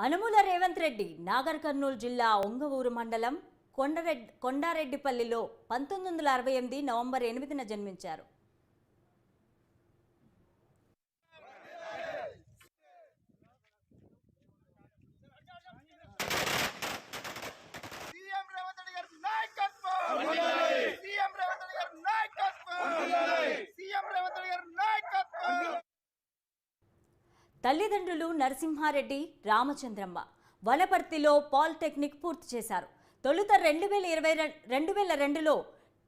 అనుముల రేవంత్ రెడ్డి నాగర్ కర్నూలు జిల్లా ఒంగవూరు మండలం కొండరెడ్ కొండారెడ్డిపల్లిలో పంతొమ్మిది వందల అరవై ఎనిమిది నవంబర్ ఎనిమిదిన జన్మించారు Yeah రేవంత్ రెడ్డి గారి నాయకత్వం సీఎం రేవంత్ రెడ్డి గారి నాయకత్వం సీఎం రేవంత్ రెడ్డి గారి నాయకత్వం తల్లిదండ్రులు నరసింహారెడ్డి రామచంద్రమ్మ. వనపర్తిలో పాలిటెక్నిక్ పూర్తి చేశారు. తొలుత రెండు వేల ఇరవై రెండు వేల రెండులో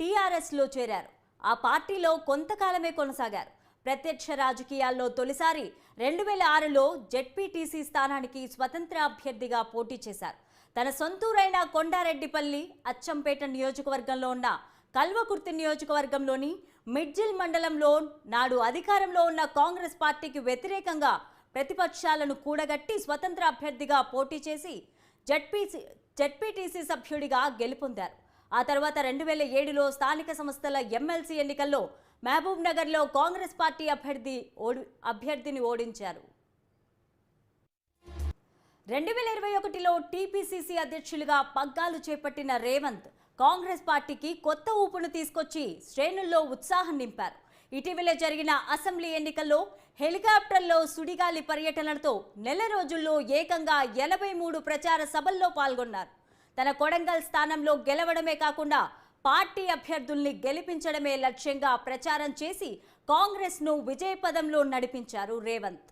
టీఆర్ఎస్లో చేరారు. ఆ పార్టీలో కొంతకాలమే కొనసాగారు. ప్రత్యక్ష రాజకీయాల్లో తొలిసారి రెండు వేల ఆరులో జెడ్పీటీసీ స్థానానికి స్వతంత్ర అభ్యర్థిగా పోటీ చేశారు. తన సొంతూరైన కొండారెడ్డిపల్లి అచ్చంపేట నియోజకవర్గంలో ఉన్న కల్వకుర్తి నియోజకవర్గంలోని మిడ్జిల్ మండలంలో నాడు అధికారంలో ఉన్న కాంగ్రెస్ పార్టీకి వ్యతిరేకంగా ప్రతిపక్షాలను కూడగట్టి స్వతంత్ర అభ్యర్థిగా పోటీ చేసి జడ్పీసీ జడ్పీటీసీ సభ్యుడిగా గెలుపొందారు. ఆ తర్వాత రెండు వేల ఏడులో స్థానిక సంస్థల ఎమ్మెల్సీ ఎన్నికల్లో మహబూబ్ నగర్లో కాంగ్రెస్ పార్టీ అభ్యర్థి ఓడి అభ్యర్థిని ఓడించారు. రెండు వేల ఇరవై ఒకటిలో టీపీసీసీ అధ్యక్షులుగా పగ్గాలు చేపట్టిన రేవంత్ కాంగ్రెస్ పార్టీకి కొత్త ఊపును తీసుకొచ్చి శ్రేణుల్లో ఉత్సాహం నింపారు. ఇటీవల జరిగిన అసెంబ్లీ ఎన్నికల్లో హెలికాప్టర్లో సుడిగాలి పర్యటనలతో నెల రోజుల్లో ఏకంగా ఎనభై మూడు ప్రచార సభల్లో పాల్గొన్నారు. తన కొడంగల్ స్థానంలో గెలవడమే కాకుండా పార్టీ అభ్యర్థుల్ని గెలిపించడమే లక్ష్యంగా ప్రచారం చేసి కాంగ్రెస్ను విజయపదంలో నడిపించారు రేవంత్.